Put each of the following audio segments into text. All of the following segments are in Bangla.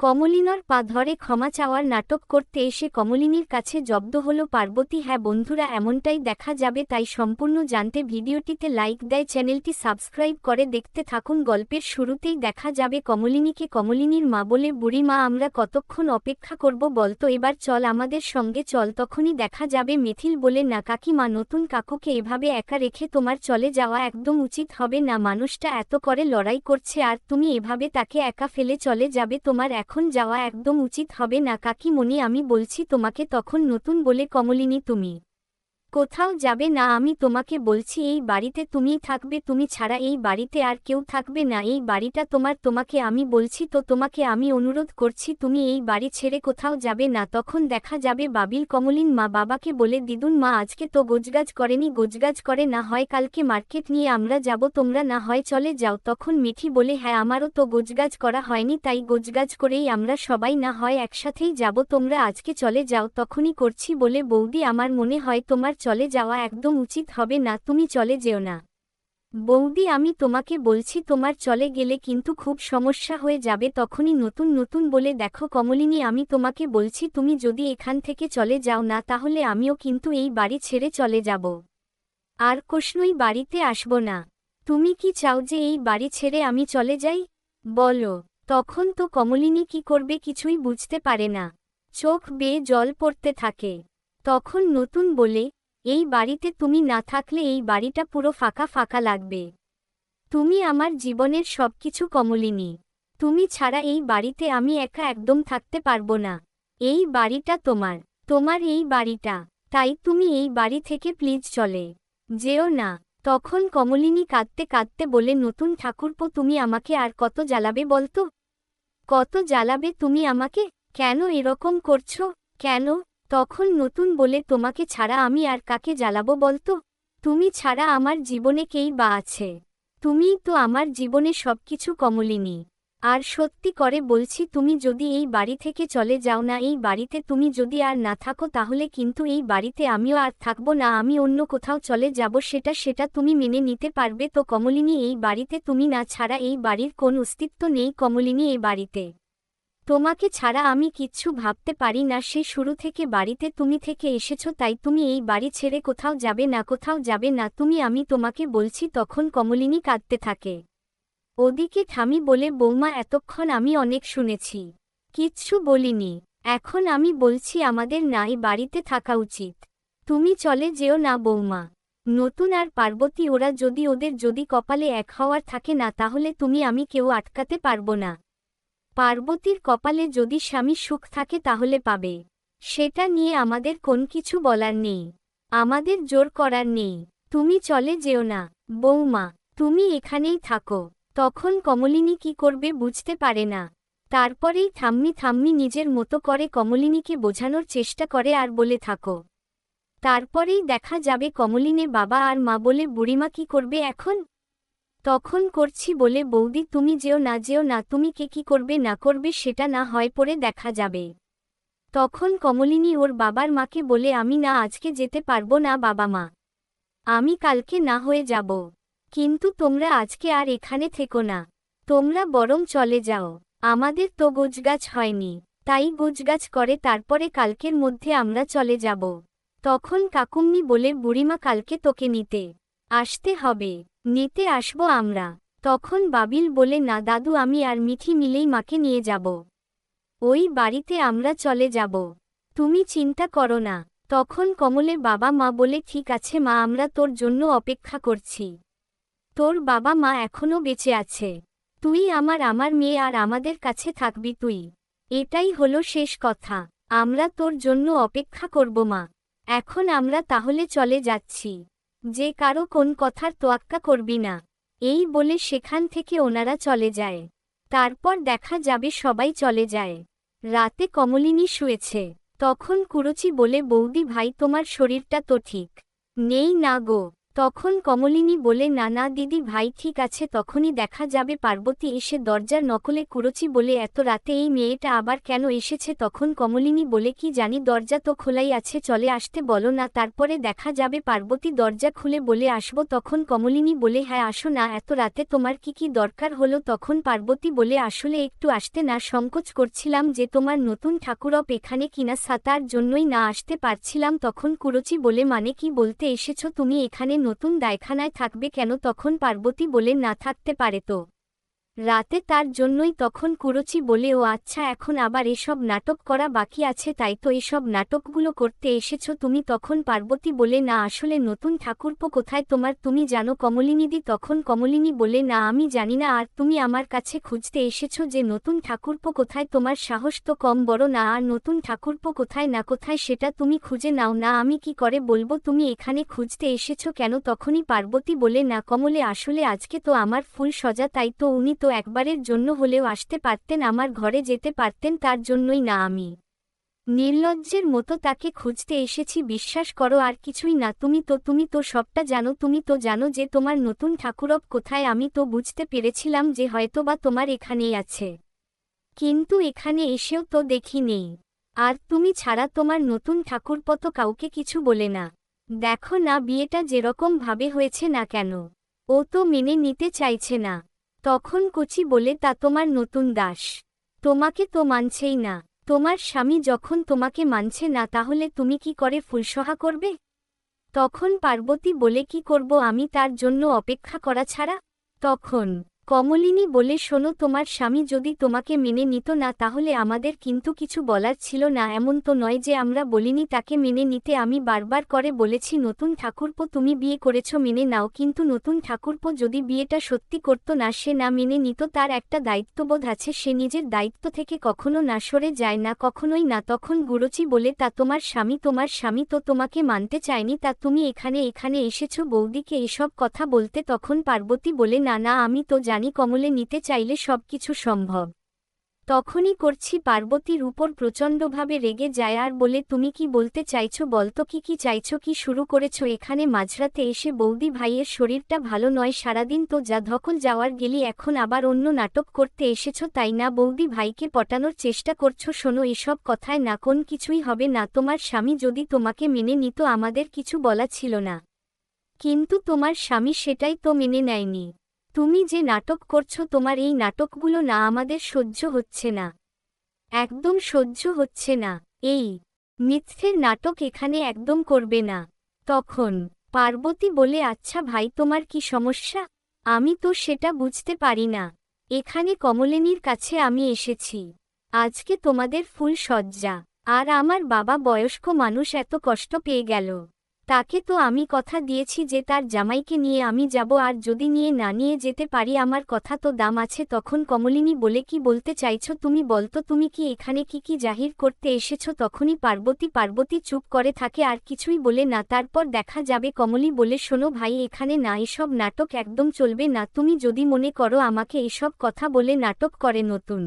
কমলিনর পা ধরে ক্ষমা চাওয়ার নাটক করতে এসে কমলিনীর কাছে জব্দ হল, পার্বতী হ্যাঁ বন্ধুরা, এমনটাই দেখা যাবে, তাই সম্পূর্ণ জানতে ভিডিওটিতে লাইক দেয়, চ্যানেলটি সাবস্ক্রাইব করে দেখতে থাকুন, গল্পের শুরুতেই দেখা যাবে কমলিনীকে, কমলিনীর মা বলে, বুড়ি মা, আমরা কতক্ষণ অপেক্ষা করব বলতো এবার চল, আমাদের সঙ্গে চল, তখনই দেখা যাবে, মিথিল বলে, না কাকিমা নতুন কাকুকে এভাবে একা রেখে তোমার চলে যাওয়া একদম উচিত হবে না, মানুষটা এত করে লড়াই করছে, আর তুমি এভাবে তাকে একা ফেলে চলে যাবে, তোমার এখন যাওয়া একদম উচিত হবে না কাকিমণি, আমি বলছি তোমাকে তখন নতুন বলে কমলিনী তুমি। কোথাও যাবে না, আমি তোমাকে বলছি, এই বাড়িতে তুমিই থাকবে, তুমি ছাড়া এই বাড়িতে আর কেউ থাকবে না, এই বাড়িটা তোমার, তোমাকে আমি বলছি, তো তোমাকে আমি অনুরোধ করছি, তুমি এই বাড়ি ছেড়ে কোথাও যাবে না, তখন দেখা যাবে বাবিল কমলিন মা বাবাকে বলে, দিদুন মা, আজকে তো গোজগাজ করেনি গোজগাজ করে না হয়, কালকে মার্কেট নিয়ে আমরা যাব, তোমরা না হয় চলে যাও, তখন মিঠি বলে হ্যাঁ আমারও তো গোজগাজ করা হয়নি, তাই গোজগাজ করেই আমরা সবাই না হয় একসাথেই যাব, তোমরা আজকে চলে যাও, তখনই করছি বলে, বৌদি, আমার মনে হয় তোমার চলে যাওয়া একদম উচিত হবে না, তুমি চলে যেও না। বৌদি, আমি তোমাকে বলছি তোমার চলে গেলে কিন্তু খুব সমস্যা হয়ে যাবে, তখনই নতুন নতুন বলে দেখো কমলিনী, আমি তোমাকে বলছি তুমি যদি এখান থেকে চলে যাও না, তাহলে আমিও কিন্তু এই বাড়ি ছেড়ে চলে যাব। আর কোষ্ণই বাড়িতে আসব না। তুমি কি চাও যে এই বাড়ি ছেড়ে আমি চলে যাই? বলো। তখন তো কমলিনী কি করবে কিছুই বুঝতে পারে না। চোখ বেয়ে জল পড়তে থাকে। তখন নতুন বলে এই বাড়িতে তুমি না থাকলে এই বাড়িটা পুরো ফাঁকা ফাঁকা লাগবে। তুমি আমার জীবনের সবকিছু কমলিনী। তুমি ছাড়া এই বাড়িতে আমি একা একদম থাকতে পারব না। এই বাড়িটা তোমার তোমার এই বাড়িটা। তাই তুমি এই বাড়ি থেকে প্লিজ চলে যেও না। তখন কমলিনী কাঁদতে কাঁদতে বলে, নতুন ঠাকুরপো, তুমি আমাকে আর কত জ্বালাবে বলতো? কত জ্বালাবে তুমি আমাকে? কেন এরকম করছ? কেন? তখন নতুন বলে তোমাকে ছাড়া আমি আর কাকে জ্বালাবো বলতো? তুমি ছাড়া আমার জীবনে কেই বা আছে? তুমিই তো আমার জীবনে সবকিছু কমলিনী। আর সত্যি করে বলছি, তুমি যদি এই বাড়ি থেকে চলে যাও না, এই বাড়িতে তুমি যদি আর না থাকো, তাহলে কিন্তু এই বাড়িতে আমিও আর থাকব না, আমি অন্য কোথাও চলে যাব, সেটা সেটা তুমি মেনে নিতে পারবে তো কমলিনী, এই বাড়িতে তুমি না ছাড়া এই বাড়ির কোন অস্তিত্ব নেই কমলিনী, এই বাড়িতে। তোমাকে ছাড়া আমি কিচ্ছু ভাবতে পারি না। সে শুরু থেকে বাড়িতে তুমি থেকে এসেছ, তাই তুমি এই বাড়ি ছেড়ে কোথাও যাবে না, কোথাও যাবে না। তুমি, আমি তোমাকে বলছি, তখন কমলিনী কাঁদতে থাকে। ওদিকে থামি বলে, বৌমা, এতক্ষণ আমি অনেক শুনেছি। কিচ্ছু বলিনি। এখন আমি বলছি, আমাদের নাই বাড়িতে থাকা উচিত। তুমি চলে যেও না, বৌমা। নতুন আর পার্বতী, ওরা যদি ওদের যদি কপালে এক হওয়ার থাকে না, তাহলে তুমি, আমি কেউ আটকাতে পারব না। পার্বতীর কপালে যদি স্বামী সুখ থাকে তাহলে পাবে। সেটা নিয়ে আমাদের কোন কিছু বলার নেই। আমাদের জোর করার নেই। তুমি চলে যেও না। বৌমা তুমি এখানেই থাকো। তখন কমলিনী কি করবে বুঝতে পারে না। তারপরেই থাম্মি থাম্মি নিজের মতো করে কমলিনীকে বোঝানোর চেষ্টা করে আর বলে থাকো। তারপরেই দেখা যাবে কমলিনে বাবা আর মা বলে, বুড়িমা কি করবে এখন? তখন করছি বলে বৌদি, তুমি যেও না যেও না, তুমি কে কি করবে না করবে সেটা না হয় পরে দেখা যাবে। তখন কমলিনী ওর বাবার মাকে বলে, আমি না আজকে যেতে পারব না বাবা মা। আমি কালকে না হয়ে যাব। কিন্তু তোমরা আজকে আর এখানে থেকো না। তোমরা বরং চলে যাও। আমাদের তো গোজগাছ হয়নি। তাই গোজগাছ করে তারপরে কালকের মধ্যে আমরা চলে যাব। তখন কাকুম্নি বলে, বুড়িমা কালকে তোকে নিতে আসতে হবে। নিতে আসব আমরা। তখন বাবিল বলে, না দাদু, আমি আর মিঠি মিলেই মাকে নিয়ে যাব। ওই বাড়িতে আমরা চলে যাব। তুমি চিন্তা করো না। তখন কমলে, বাবা মা বলে, ঠিক আছে মা, আমরা তোর জন্য অপেক্ষা করছি। তোর বাবা মা এখনও বেঁচে আছে। তুই আমার আমার মেয়ে আর আমাদের কাছে থাকবি তুই। এটাই হলো শেষ কথা। আমরা তোর জন্য অপেক্ষা করব মা। এখন আমরা তাহলে চলে যাচ্ছি। যে কারও কোন কথার তোয়াক্কা করবি না। এই বলে সেখান থেকে ওনারা চলে যায়। তারপর দেখা যাবে সবাই চলে যায়। রাতে কমলিনী শুয়েছে। তখন কুরুচি বলে, বৌদি ভাই, তোমার শরীরটা তো ঠিক। নেই না গো। তখন কমলিনী বলে না না দিদি ভাই, ঠিক আছে, তখনই দেখা যাবে, পার্বতী এসে দরজার নকলে কুরচি বলে, এত রাতে এই মেয়েটা আবার কেন এসেছে? তখন কমলিনী বলে, কি জানি, দরজা তো খোলাই আছে, চলে আসতে বলো না, তারপরে দেখা যাবে, পার্বতী দরজা খুলে বলে আসব। তখন কমলিনী বলে হ্যাঁ আসো না, এত রাতে তোমার কি কি দরকার হলো? তখন পার্বতী বলে, আসলে একটু আসতে না, সংকোচ করছিলাম যে, তোমার নতুন ঠাকুরপ এখানে কিনা, সাতার জন্যই না আসতে পারছিলাম। তখন কুরচি বলে মানে কি বলতে এসেছ, তুমি এখানে নতুন দায়খানায় থাকবে কেন তখন পার্বতী বলে না থাকতে পারে তো। রাতে তার জন্যই তখন কুরচি বলে, ও আচ্ছা এখন আবার এসব নাটক করা বাকি আছে, তাই তো এসব নাটকগুলো করতে এসেছ, তুমি তখন পার্বতী বলে, না, আসলে নতুন ঠাকুরপো কোথায়, তোমার তুমি জানো, কমলিনীদি তখন কমলিনী বলে, না, আমি জানি না, আর তুমি আমার কাছে খুঁজতে এসেছ যে নতুন ঠাকুরপো কোথায়, তোমার সাহস তো কম, বড়, না, আর নতুন ঠাকুরপো কোথায়, না কোথায়, সেটা তুমি খুঁজে নাও, না, আমি কি করে বলব, তুমি এখানে খুঁজতে এসেছ কেন? তখনই পার্বতী বলে, না, কমলে, আসলে আজকে তো আমার ফুল সজা, তাই তো উনি তো একবারের জন্য হলেও আসতে পারতেন, আমার ঘরে যেতে পারতেন, তার জন্যই না আমি। নির্লজ্জের মতো তাকে খুঁজতে এসেছি, বিশ্বাস করো আর কিছুই না, তুমি তো তুমি তো সবটা জানো, তুমি তো জানো যে তোমার নতুন ঠাকুরব কোথায়, আমি তো বুঝতে পেরেছিলাম যে হয়তোবা তোমার এখানেই আছে। কিন্তু এখানে এসেও তো দেখি নেই। আর তুমি ছাড়া তোমার নতুন ঠাকুরপত কাউকে কিছু বলে না। দেখো না, বিয়েটা যেরকম ভাবে হয়েছে না কেন। ও তো মেনে নিতে চাইছে না। তখন কুচি বলে, তা তোমার নতুন দাস। তোমাকে তো মানছেই না। তোমার স্বামী যখন তোমাকে মানছে না, তাহলে তুমি কি করে ফুলসহা করবে? তখন পার্বতী বলে, কি করব আমি? তার জন্য অপেক্ষা করা ছাড়া? তখন কমলিনী বলে, শোনো, তোমার স্বামী যদি তোমাকে মেনে নিত না, তাহলে আমাদের কিন্তু কিছু বলার ছিল না। এমন তো নয় যে আমরা বলিনি, তাকে মেনে নিতে আমি বারবার করে বলেছি, নতুন ঠাকুরপো তুমি বিয়ে করেছ মেনে নাও, কিন্তু নতুন ঠাকুরপো যদি বিয়েটা সত্যি করত না, সে না মেনে নিত, তার একটা দায়িত্ববোধ আছে, সে নিজের দায়িত্ব থেকে কখনো না সরে যায় না, কখনোই না। তখন গুরুচি বলে, তা তোমার স্বামী তোমার স্বামী তো তোমাকে মানতে চায়নি, তা তুমি এখানে এখানে এসেছ, বৌদিকে এসব কথা বলতে তখন পার্বতী বলে, না না, আমি তো জানি কমলে নিতে চাইলে সবকিছু সম্ভব। তখনই করছি পার্বতীর উপর প্রচণ্ডভাবে রেগে যায়, আর বলে, তুমি কি বলতে চাইছো? বলতো কি কি চাইছো? কি শুরু করেছ? এখানে মাঝরাতে এসে বৌদি ভাইয়ের শরীরটা ভালো নয়, সারাদিন তো যা ধকল যাওয়ার গেলি, এখন আবার অন্য নাটক করতে এসেছ, তাই না? বৌদি ভাইকে পটানোর চেষ্টা করছ, শোনো, এসব কথায় না, কোন কিছুই হবে না, তোমার স্বামী যদি তোমাকে মেনে নিত, আমাদের কিছু বলা ছিল না। কিন্তু তোমার স্বামী সেটাই তো মেনে নেয়নি। তুমি যে নাটক করছ তোমার এই নাটকগুলো না আমাদের সহ্য হচ্ছে না। একদম সহ্য হচ্ছে না। এই মিথ্যের নাটক এখানে একদম করবে না। তখন পার্বতী বলে আচ্ছা ভাই, তোমার কি সমস্যা? আমি তো সেটা বুঝতে পারি না। এখানে কমলিনীর কাছে আমি এসেছি। আজকে তোমাদের ফুল সজ্জা। আর আমার বাবা বয়স্ক মানুষ এত কষ্ট পেয়ে গেল। তাকে তো আমি কথা দিয়েছি যে তার জামাইকে নিয়ে আমি যাব আর যদি নিয়ে না নিয়ে যেতে পারি আমার কথা তো দাম আছে। তখন কমলিনী বলে, কি বলতে চাইছ তুমি বলতো তুমি কি এখানে কি কি জাহির করতে এসেছ? তখনই পার্বতী পার্বতী চুপ করে থাকে আর কিছুই বলে না। তারপর দেখা যাবে, কমলি বলে, শোনো ভাই, এখানে না এসব নাটক একদম চলবে না। তুমি যদি মনে করো আমাকে এসব কথা বলে নাটক করে নতুন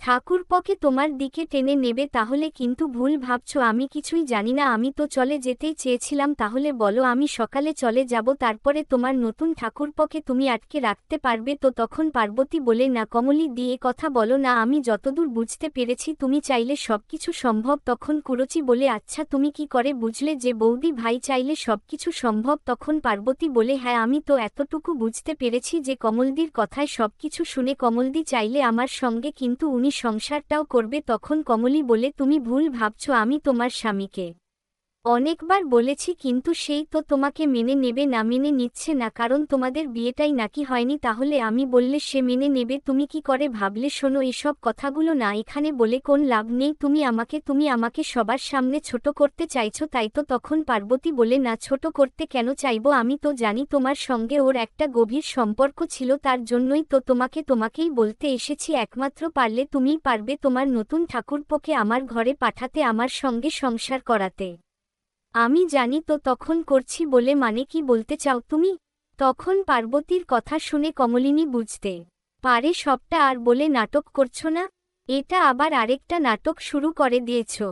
ঠাকুরপকে তোমার দিকে টেনে নেবে তাহলে কিন্তু ভুল ভাবছ, আমি কিছুই জানি না, আমি তো চলে যেতেই চেয়েছিলাম, তাহলে বলো, আমি সকালে চলে যাব, তারপরে তোমার নতুন ঠাকুরপকে তুমি আটকে রাখতে পারবে, তো তখন পার্বতী বলে, না কমলি দিয়ে কথা বলো না, আমি যতদূর বুঝতে পেরেছি, তুমি চাইলে সবকিছু সম্ভব, তখন কুরচি বলে আচ্ছা তুমি কি করে বুঝলে যে বৌদি ভাই চাইলে সবকিছু সম্ভব? তখন পার্বতী বলে হ্যাঁ আমি তো এতটুকু বুঝতে পেরেছি যে কমলদির কথায় সবকিছু শুনে কমলদি চাইলে আমার সঙ্গে কিন্তু উনি তুমি সংসারটাও করবে তখন কমলি বলে তুমি ভুল ভাবছ আমি তোমার স্বামীকে। অনেকবার বলেছি কিন্তু সেই তো তোমাকে মেনে নেবে না, মেনে নিচ্ছে না, কারণ তোমাদের বিয়েটাই নাকি হয়নি। তাহলে আমি বললে সে মেনে নেবে, তুমি কি করে ভাবলে? শোনো, এসব কথাগুলো না এখানে বলে কোন লাভ নেই। তুমি আমাকে তুমি আমাকে সবার সামনে ছোট করতে চাইছো, তাই তো তখন পার্বতী বলে, না, ছোট করতে কেন চাইব? আমি তো জানি তোমার সঙ্গে ওর একটা গভীর সম্পর্ক ছিল, তার জন্যই তো তোমাকে, তোমাকেই বলতে এসেছি। একমাত্র পারলে তুমিই পারবে তোমার নতুন ঠাকুরপোকে আমার ঘরে পাঠাতে, আমার সঙ্গে সংসার করাতে। আমি জানি তো তখন করছি বলে মানে কি বলতে চাও তুমি? তখন পার্বতীর কথা শুনে কমলিনী বুঝতে পারে সবটা আর বলে নাটক করছ না? এটা আবার আরেকটা নাটক শুরু করে দিয়েছ।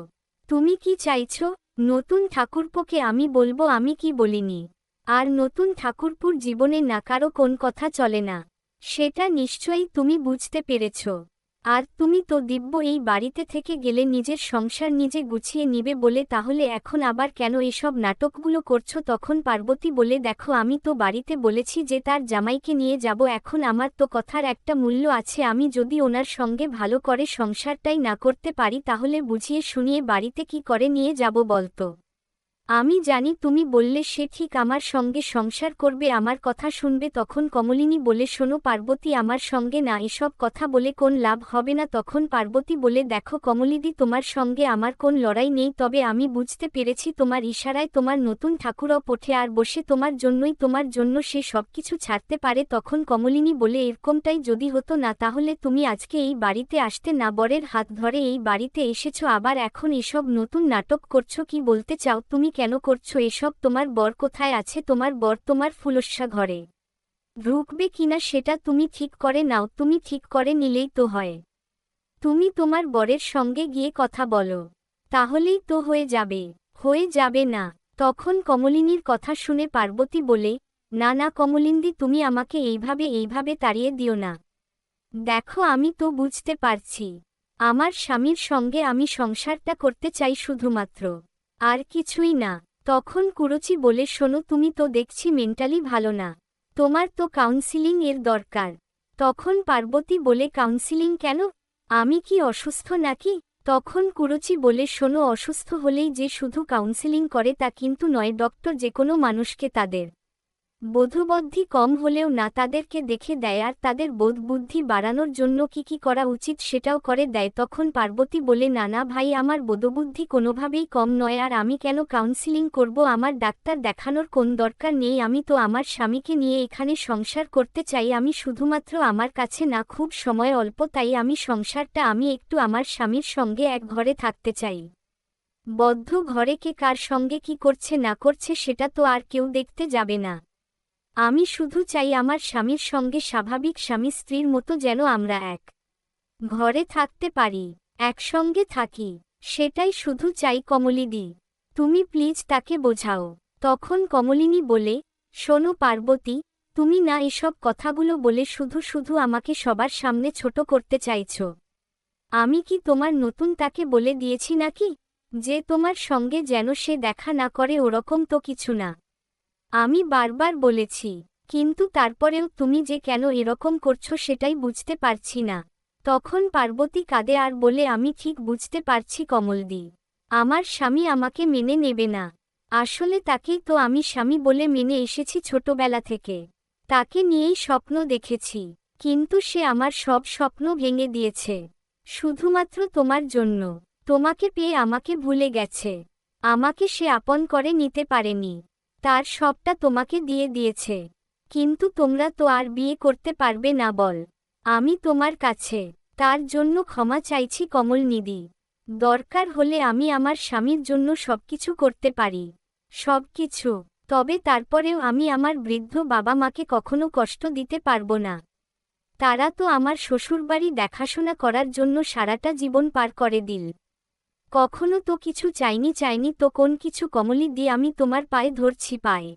তুমি কি চাইছ? নতুন ঠাকুরপোকে আমি বলব আমি কি বলিনি। আর নতুন ঠাকুরপুর জীবনে না কারও কোন কথা চলে না। সেটা নিশ্চয়ই তুমি বুঝতে পেরেছ। আর তুমি তো দিব্য এই বাড়িতে থেকে গেলে নিজের সংসার নিজে গুছিয়ে নিবে বলে, তাহলে এখন আবার কেন এসব নাটকগুলো করছ? তখন পার্বতী বলে, দেখো, আমি তো বাড়িতে বলেছি যে তার জামাইকে নিয়ে যাব, এখন আমার তো কথার একটা মূল্য আছে, আমি যদি ওনার সঙ্গে ভালো করে সংসারটাই না করতে পারি, তাহলে বুঝিয়ে শুনিয়ে বাড়িতে কি করে নিয়ে যাব বলতো? আমি জানি তুমি বললে সে ঠিক আমার সঙ্গে সংসার করবে, আমার কথা শুনবে, তখন কমলিনী বলে, শোনো পার্বতী, আমার সঙ্গে না এসব কথা বলে কোন লাভ হবে না, তখন পার্বতী বলে, দেখো কমলিদি, তোমার সঙ্গে আমার কোন লড়াই নেই, তবে আমি বুঝতে পেরেছি তোমার ইশারায় তোমার নতুন ঠাকুরও পঠে আর বসে তোমার জন্যই, তোমার জন্য সে সবকিছু ছাড়তে পারে। তখন কমলিনী বলে, এরকমটাই যদি হতো না, তাহলে তুমি আজকে এই বাড়িতে আসতে না, বরের হাত ধরে এই বাড়িতে এসেছ, আবার এখন এসব নতুন নাটক করছ, কি বলতে চাও তুমি? কেন করছ এসব? তোমার বর কোথায় আছে? তোমার বর তোমার ফুলস্যা ঘরে। ঢুকবে কিনা সেটা তুমি ঠিক করে নাও, তুমি ঠিক করে নিলেই তো হয়। তুমি তোমার বরের সঙ্গে গিয়ে কথা বলো। তাহলেই তো হয়ে যাবে। হয়ে যাবে না। তখন কমলিনীর কথা শুনে পার্বতী বলে, না না কমলিন্দি, তুমি আমাকে এইভাবে এইভাবে তাড়িয়ে দিও না। দেখো, আমি তো বুঝতে পারছি। আমার স্বামীর সঙ্গে আমি সংসারটা করতে চাই শুধুমাত্র। আর কিছুই না। তখন কুরুচি বলে, শোনো, তুমি তো দেখছি মেন্টালি ভালো না। তোমার তো কাউন্সিলিং এর দরকার। তখন পার্বতী বলে কাউন্সিলিং কেন? আমি কি অসুস্থ নাকি? তখন কুরুচি বলে, শোনো, অসুস্থ হলেই যে শুধু কাউন্সিলিং করে তা কিন্তু নয় ডক্টর যে কোনো মানুষকে তাদের বোধবদ্ধি কম হলেও না তাদেরকে দেখে দেয় আর তাদের বোধবুদ্ধি বাড়ানোর জন্য কি কি করা উচিত সেটাও করে দেয় তখন পার্বতী বলে নানা ভাই, আমার বোধবুদ্ধি কোনোভাবেই কম নয় আর আমি কেন কাউন্সিলিং করব? আমার ডাক্তার দেখানোর কোন দরকার নেই। আমি তো আমার স্বামীকে নিয়ে এখানে সংসার করতে চাই। আমি শুধুমাত্র আমার কাছে না, খুব সময় অল্প, তাই আমি সংসারটা, আমি একটু আমার স্বামীর সঙ্গে এক ঘরে থাকতে চাই। বদ্ধ ঘরে কে কার সঙ্গে কি করছে না করছে সেটা তো আর কেউ দেখতে যাবে না। আমি শুধু চাই আমার স্বামীর সঙ্গে স্বাভাবিক স্বামী স্ত্রীর মতো যেন আমরা এক ঘরে থাকতে পারি, একসঙ্গে থাকি, সেটাই শুধু চাই কমলিদি তুমি প্লিজ তাকে বোঝাও। তখন কমলিনী বলে, শোনো পার্বতী, তুমি না এসব কথাগুলো বলে শুধু শুধু আমাকে সবার সামনে ছোট করতে চাইছ। আমি কি তোমার নতুন তাকে বলে দিয়েছি নাকি? যে তোমার সঙ্গে যেন সে দেখা না করে ওরকম তো কিছু না। আমি বারবার বলেছি, কিন্তু তারপরেও তুমি যে কেন এরকম করছ সেটাই বুঝতে পারছি না। তখন পার্বতী কাঁদে আর বলে, আমি ঠিক বুঝতে পারছি কমলদি। আমার স্বামী আমাকে মেনে নেবে না। আসলে তাকেই তো আমি স্বামী বলে মেনে এসেছি ছোটবেলা থেকে। তাকে নিয়েই স্বপ্ন দেখেছি, কিন্তু সে আমার সব স্বপ্ন ভেঙে দিয়েছে। শুধুমাত্র তোমার জন্য। তোমাকে পেয়ে আমাকে ভুলে গেছে। আমাকে সে আপন করে নিতে পারেনি। তার সবটা তোমাকে দিয়ে দিয়েছে। কিন্তু তোমরা তো আর বিয়ে করতে পারবে না বল। আমি তোমার কাছে, তার জন্য ক্ষমা চাইছি কমল নিদি দরকার হলে আমি আমার স্বামীর জন্য সবকিছু করতে পারি। সবকিছু। তবে তারপরেও আমি আমার বৃদ্ধ বাবা মাকে কখনো কষ্ট দিতে পারব না। তারা তো আমার শ্বশুরবাড়ি দেখাশোনা করার জন্য সারাটা জীবন পার করে দিল। কখনো তো কিছু চাইনি চাইনি তো কোন কিছু কমলি দিয়ে আমি তোমার পায়ে ধরছি পায়ে।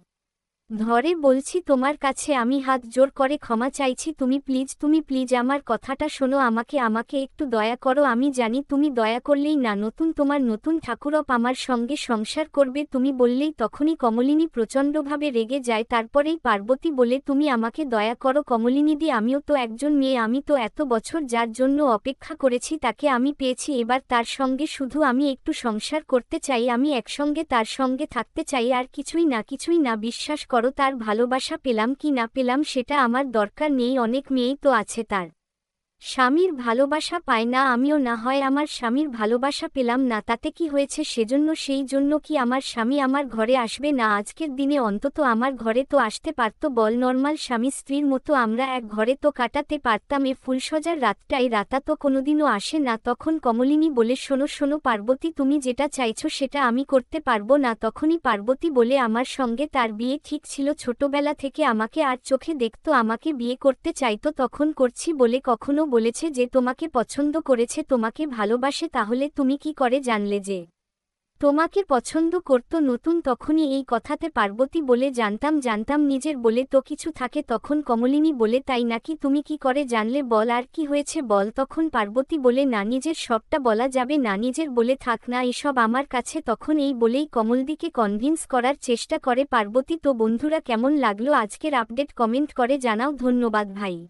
ধরে বলছি তোমার কাছে আমি হাত জোর করে ক্ষমা চাইছি, তুমি প্লিজ তুমি প্লিজ আমার কথাটা শোনো, আমাকে আমাকে একটু দয়া করো, আমি জানি তুমি দয়া করলেই না, নতুন তোমার নতুন ঠাকুরপ আমার সঙ্গে সংসার করবে, তুমি বললেই তখনই কমলিনী প্রচণ্ডভাবে রেগে যায়, তারপরেই পার্বতী বলে, তুমি আমাকে দয়া করো কমলিনীদি আমিও তো একজন মেয়ে, আমি তো এত বছর যার জন্য অপেক্ষা করেছি, তাকে আমি পেয়েছি, এবার তার সঙ্গে শুধু আমি একটু সংসার করতে চাই, আমি একসঙ্গে তার সঙ্গে থাকতে চাই, আর কিছুই না কিছুই না, বিশ্বাস করো তার ভালোবাসা পেলাম কি না পেলাম সেটা আমার দরকার নেই, অনেক মেয়েই তো আছে তার। স্বামীর ভালোবাসা পায় না, আমিও না হয় আমার স্বামীর ভালোবাসা পেলাম না, তাতে কি হয়েছে সেজন্য, সেই জন্য কি আমার স্বামী আমার ঘরে আসবে না? আজকের দিনে অন্তত আমার ঘরে তো আসতে পারত, বল নর্মাল স্বামী স্ত্রীর মতো আমরা এক ঘরে তো কাটাতে পারতাম, এ ফুলসজার রাতটাই রাতা তো কোনোদিনও আসে না, তখন কমলিনী বলে, শোনো শোনো পার্বতী, তুমি যেটা চাইছো সেটা আমি করতে পারব না, তখনই পার্বতী বলে, আমার সঙ্গে তার বিয়ে ঠিক ছিল, ছোটবেলা থেকে আমাকে আর চোখে দেখতো, আমাকে বিয়ে করতে চাইতো, তখন করছি বলে কখনো বলেছে যে তোমাকে পছন্দ করেছে, তোমাকে ভালোবাসে, তাহলে তুমি কি করে জানলে যে? তোমাকে পছন্দ করত নতুন, তখনই এই কথাতে পার্বতী বলে, জানতাম জানতাম নিজের বলে তো কিছু থাকে, তখন কমলিনী বলে, তাই নাকি তুমি কি করে জানলে, বল আর কি হয়েছে, বল। তখন পার্বতী বলে, না, নিজের সবটা বলা যাবে, না, নিজের বলে থাক, না, এসব আমার কাছে। তখন এই বলেই কমলদিকে কনভিন্স করার চেষ্টা করে পার্বতী, তো বন্ধুরা, কেমন লাগল? আজকের আপডেট কমেন্ট করে জানাও, ধন্যবাদ ভাই।